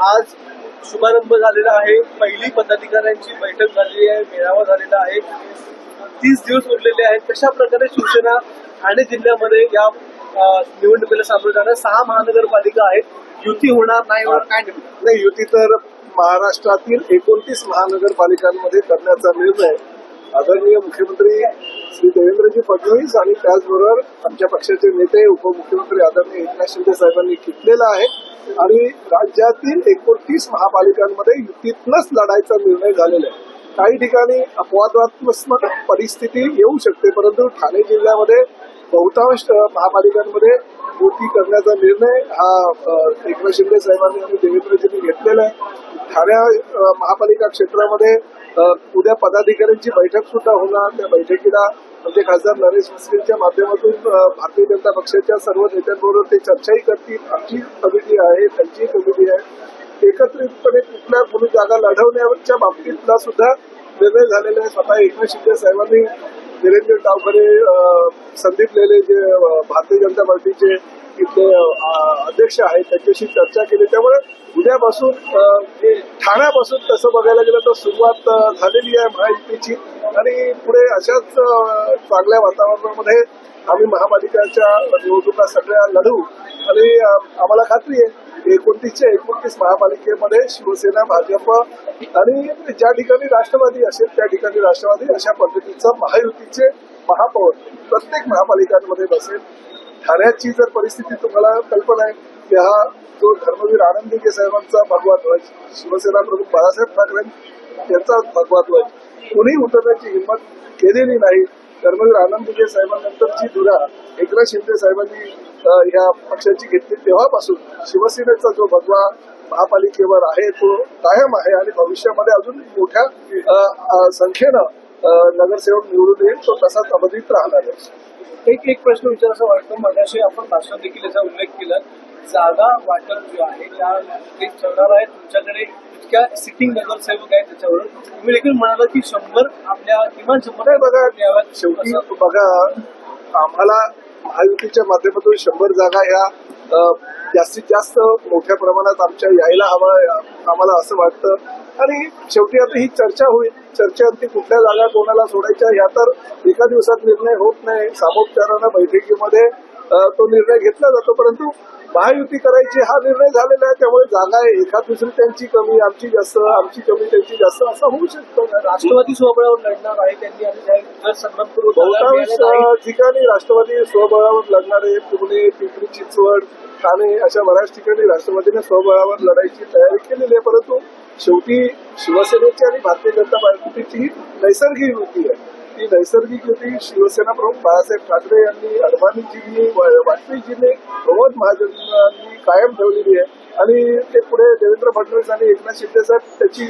आज शुभारंभ झालेला आहे. पहिली पदाधिकाऱ्यांची बैठक झालेली आहे मेळावा झालेला आहे. तीस दिवस उरलेले आहेत. कशा प्रकारे शिवसेना ठाणे जिल्ह्यामध्ये या निवडणुकीला सामोरे जाणार? सहा महानगरपालिका आहेत. युती होणार नाही होणार काय नाही युती तर महाराष्ट्रातील एकोणतीस महानगरपालिकांमध्ये करण्याचा निर्णय आदरणीय मुख्यमंत्री श्री देवेंद्रजी फडणवीस आणि त्याचबरोबर आमच्या पक्षाचे नेते उपमुख्यमंत्री आदरणीय एकनाथ शिंदे साहेबांनी घेतलेला आहे. आणि राज्यातील एकोणतीस महापालिकांमध्ये युतीतनच लढायचा निर्णय झालेला आहे. काही ठिकाणी अपवादात्मक परिस्थिती येऊ शकते परंतु ठाणे जिल्ह्यामध्ये बहुतांश महापालिकांमध्ये युती करण्याचा निर्णय हा एकनाथ शिंदे साहेबांनी आणि देवेंद्रजींनी घेतलेला आहे. ठाण्या महापालिका क्षेत्रामध्ये उद्या पदाधिकाऱ्यांची बैठक सुद्धा होणार. त्या बैठकीला म्हणजे खासदार नरेश मिस्त्रींच्या माध्यमातून भारतीय जनता पक्षाच्या सर्व नेत्यांबरोबर ते चर्चाही करतील. आमची कमिटी आहे त्यांची कमिटी आहे. एकत्रितपणे कुठल्या कोणी जागा लढवण्याच्या बाबतीतला सुद्धा निर्णय झालेला आहे. स्वतः एकनाथ शिंदे साहेबांनी निरंजन डावखरे संदीप लेले जे भारतीय जनता पार्टीचे इथले अध्यक्ष आहेत त्यांच्याशी चर्चा केली. त्यामुळे उद्यापासून ठाण्यापासून तसं बघायला गेलं तर सुरुवात झालेली आहे महायुतीची. आणि पुढे अशाच चांगल्या वातावरणामध्ये आम्ही महापालिकाच्या निवडणुका सगळ्या लढू. आणि आम्हाला खात्री आहे एकोणतीसच्या एकोणतीस महापालिकेमध्ये शिवसेना भाजप आणि ज्या ठिकाणी राष्ट्रवादी असेल त्या ठिकाणी राष्ट्रवादी अशा पद्धतीचं महायुतीचे महापौर प्रत्येक महापालिकांमध्ये बसेल. ठाण्याची जर परिस्थिती तुम्हाला कल्पना आहे की हा जो धर्मवीर आनंद साहेबांचा भगवा ध्वज शिवसेना प्रमुख बाळासाहेब ठाकरे यांचा भगवा ध्वज कोणी उतरण्याची हिंमत केलेली नाही. धर्मवीर आनंद साहेबांनंतरची धुरा एकनाथ शिंदे साहेबांनी या पक्षाची घेतली तेव्हापासून शिवसेनेचा जो भगवा महापालिकेवर आहे तो कायम आहे आणि भविष्यामध्ये अजून मोठ्या संख्येनं नगरसेवक निवडून येईल तो तसाच अबाधित राहणार आहे. एक एक प्रश्न विचारायचा वाटतो मगाशी आपण भाषणात देखील याचा उल्लेख केला. जागा वाटप जो आहे त्या ठरणार आहे. तुमच्याकडे इतक्या सिटिंग नगरसेवक आहेत त्याच्यावर. तुम्ही देखील म्हणाला की शंभर आपल्या किमान शंभर बघा शेवटी. बघा आम्हाला महायुतीच्या माध्यमातून शंभर जागा या जास्तीत जास्त मोठ्या प्रमाणात आमच्या यायला हवा आम्हाला असं वाटतं. आणि शेवटी आता ही चर्चा होईल. चर्चेअंती कुठल्या जागा कोणाला सोडायच्या ह्या तर एका दिवसात निर्णय होत नाही. सामोपचारानं बैठकीमध्ये तो निर्णय घेतला जातो. परंतु महायुती करायची हा निर्णय झालेला आहे त्यामुळे जागा आहे. एका दुसरी त्यांची कमी आमची जास्त आमची कमी त्यांची जास्त असं होऊ शकतं. राष्ट्रवादी स्वबळावर लढणार आहे त्यांनी बहुतांश ठिकाणी राष्ट्रवादी स्वबळावर लढणारे पुणे पिंपरी चिंचवड ठाणे अशा बऱ्याच ठिकाणी राष्ट्रवादीने स्वबळावर लढायची तयारी केलेली आहे. परंतु शेवटी शिवसेनेची आणि भारतीय जनता पार्टीची नैसर्गिक युती आहे. ती नैसर्गिक युती शिवसेना प्रमुख बाळासाहेब ठाकरे यांनी अडवाणीजींनी वाजपेयीजींनी प्रमोद महाजनांनी कायम ठेवलेली आहे. आणि ते पुढे देवेंद्र फडणवीस आणि एकनाथ शिंदे साहेब त्याची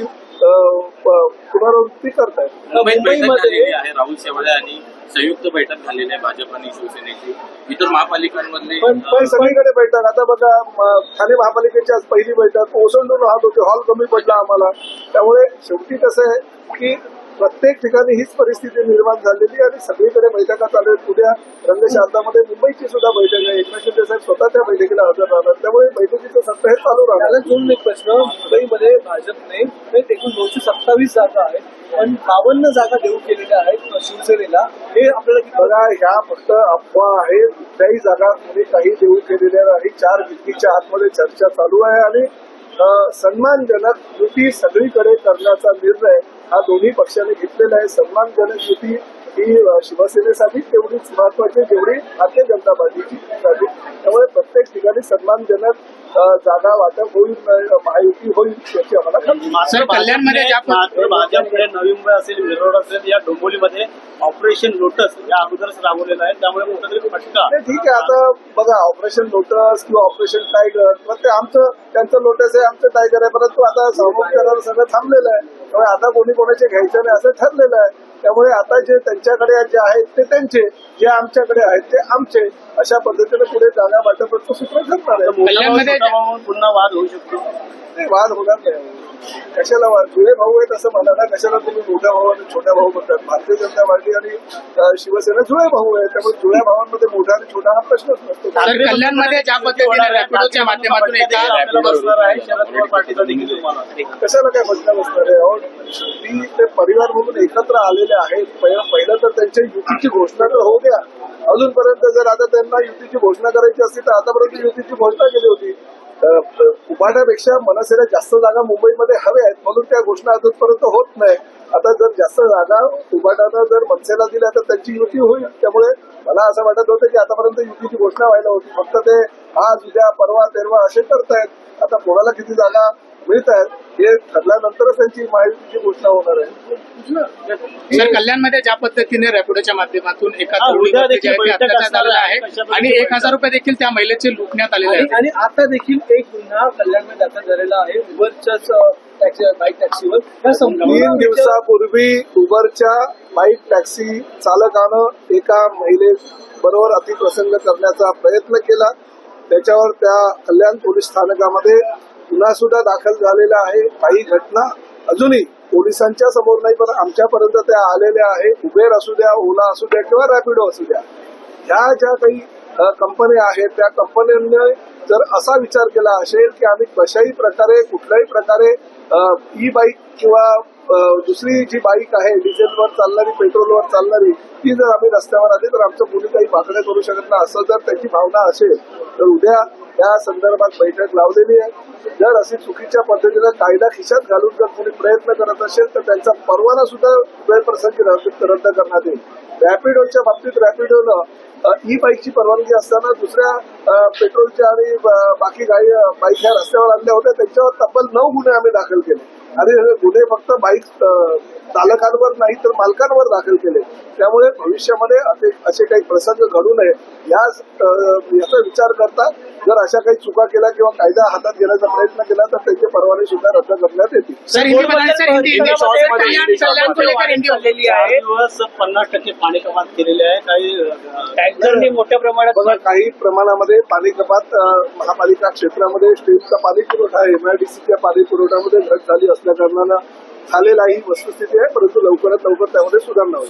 पुनरावृत्ती करतायत. बैठक मुंबईमध्ये राहुल शेवाळे आणि संयुक्त बैठक झालेली आहे भाजप आणि शिवसेनेची. इतर महापालिकांमधले पण- पण सगळीकडे बैठक. आता बघा ठाणे महापालिकेची आज पहिली बैठक. ओसंडून राहत होते हॉल कमी पडला आम्हाला. त्यामुळे शेवटी कसं आहे की प्रत्येक ठिकाणी हीच परिस्थिती निर्माण झालेली आहे आणि सगळीकडे बैठका चालू आहेत. उद्या रंगशारदामध्ये मुंबईची सुद्धा बैठक आहे. एकनाथ शिंदे साहेब स्वतः त्या बैठकीला हजर राहणार. त्यामुळे बैठकीचं सत्र हे चालू राहणार. जोडून एक प्रश्न. मुंबईमध्ये भाजपने एकूण दोनशे सत्तावीस जागा आहेत पण बावन्न जागा देऊ केलेल्या आहेत शिवसेनेला. हे आपल्याला बघा ह्या फक्त अफवा आहे कुठल्याही जागा काही देऊ केलेल्या नाही. चार भिंतीच्या आतमध्ये चर्चा चालू आहे आणि सन्मानजनक युती सगळीकडे करण्याचा निर्णय हा दोन्ही पक्षाने घेतलेला आहे. सन्मानजनक युती ही शिवसेनेसाठी तेवढीच महत्वाची जेवढी भारतीय जनता पार्टीची साठी त्यामुळे प्रत्येक ठिकाणी सन्मानजनक जागा वाटप होईल महायुती होईल याची आम्हाला खात्री कल्याणमध्ये भाजपकडे नवी मुंबई असेल विरोध असेल या डोंबिवलीमध्ये ऑपरेशन लोटस या अगोदरच राबवलेलं आहे. त्यामुळे कुठेतरी फटका ठीक आहे. आता बघा ऑपरेशन लोटस किंवा ऑपरेशन टायगर पण ते आमचं त्यांचं लोटस आहे आमचं टायगर आहे परंतु आता सामोपचारावर सगळं थांबलेलं आहे. त्यामुळे आता कोणी कोणाचे घ्यायचं नाही असं ठरलेलं आहे. त्यामुळे आता जे त्यांच्याकडे जे आहेत ते त्यांचे जे आमच्याकडे आहेत ते आमचे. अशा पद्धतीने पुढे जागा वाटपाचं सूत्र ठरणार आहे. पुन्हा वाद होऊ शकतो. वाद होणार नाही. कशाला वाद? जुळे भाऊ आहेत असं म्हणा ना कशाला तुम्ही मोठ्या भाऊ आणि छोट्या भाऊ म्हणतात? भारतीय जनता पार्टी आणि शिवसेना जुळे भाऊ आहेत. त्यामुळे जुळ्या भावांमध्ये मोठा आणि छोटा हा प्रश्नच नसतो. सर कल्याणमध्ये ज्या पद्धतीने रॅपिडोच्या माध्यमातून एका आपल्याला बसणार आहे शरद पवार पार्टीचा देखील तुम्हाला कशाला काय बदला बसणार आहे? अहो मी ते परिवार म्हणून एकत्र आलेले आहेत. पहिलं तर त्यांच्या युतीची घोषणा तर होऊ द्या. अजूनपर्यंत जर आता त्यांना युतीची घोषणा करायची असती तर आतापर्यंत युतीची घोषणा केली होती. उभाट्यापेक्षा मनसेला जास्त जागा मुंबईमध्ये हव्या आहेत म्हणून त्या घोषणा अजूनपर्यंत होत नाही. आता जर जास्त जागा उभाटानं जर मनसेला दिल्या तर त्यांची युती होईल. त्यामुळे मला असं वाटत होतं की आतापर्यंत युतीची घोषणा व्हायला होती. फक्त ते आज उद्या परवा तेरवा असे करतायत. आता कोणाला किती जागा मिळत आहेत. हे ठरल्यानंतरच त्यांची महायुतीची घोषणा होणार आहे. सर कल्याणमध्ये ज्या पद्धतीने रॅपिडोच्या माध्यमातून एका आहे आहे. आहे. आणि एक हजार रुपये देखील त्या महिलेचे लुटण्यात आलेले आहेत. आणि आता देखील एक गुन्हा कल्याणमध्ये दाखल झालेला आहे. उबरच्याच बाईक टॅक्सीवर तीन दिवसापूर्वी उबरच्या बाईक टॅक्सी चालकानं एका महिलेबरोबर अतिप्रसंग करण्याचा प्रयत्न केला. त्याच्यावर त्या कल्याण पोलीस स्थानकामध्ये गुन्हा सुद्धा दाखल झालेला आहे. काही घटना अजूनही पोलिसांच्या समोर नाही पण आमच्यापर्यंत त्या आलेल्या आहे. उबेर असू द्या ओला असू द्या किंवा रॅपिडो असू द्या. ह्या ज्या काही कंपन्या आहेत त्या कंपन्यांनी जर असा विचार केला असेल की आम्ही कशाही प्रकारे कुठल्याही प्रकारे ई बाईक किंवा दुसरी जी बाईक आहे डिझेलवर चालणारी पेट्रोलवर चालणारी ती जर आम्ही रस्त्यावर आली तर आमचं कोणी काही पाकड्या करू शकत नाही. असं जर त्याची भावना असेल तर उद्या त्या संदर्भात बैठक लावलेली आहे. जर अशी चुकीच्या पद्धतीनं कायदा खिशात घालून जर कोणी प्रयत्न करत असेल तर त्यांचा परवाना सुद्धा वेळप्रसंगी रद्द रद्द करण्यात येईल. रॅपिडोच्या बाबतीत रॅपिडोनं ई बाईकची परवानगी असताना दुसऱ्या पेट्रोलच्या आणि बाकी काही बाईक ह्या रस्त्यावर आणल्या होत्या त्यांच्यावर तब्बल नऊ गुन्हे आम्ही दाखल केले. अरे गुन्हे फक्त बाईक चालकांवर नाही तर मालकांवर दाखल केले. त्यामुळे भविष्यामध्ये असे काही प्रसंग घडू नये. या याचा विचार करता जर अशा काही चुका केल्या किंवा कायदा हातात घेण्याचा प्रयत्न केला तर त्यांचे परवाने सुद्धा रद्द करण्यात येतील पन्नास टक्के पाणी कपात केलेली आहे. काही टँकरनी मोठ्या प्रमाणात? काही प्रमाणामध्ये पाणी कपात महापालिका क्षेत्रामध्ये स्टेटचा पाणी पुरवठा एमआयडीसीच्या पाणी पुरवठ्यामध्ये घट झाली असल्या कारणानं झालेला ही वस्तुस्थिती आहे परंतु लवकरात लवकर त्यामध्ये सुधारणा होईल.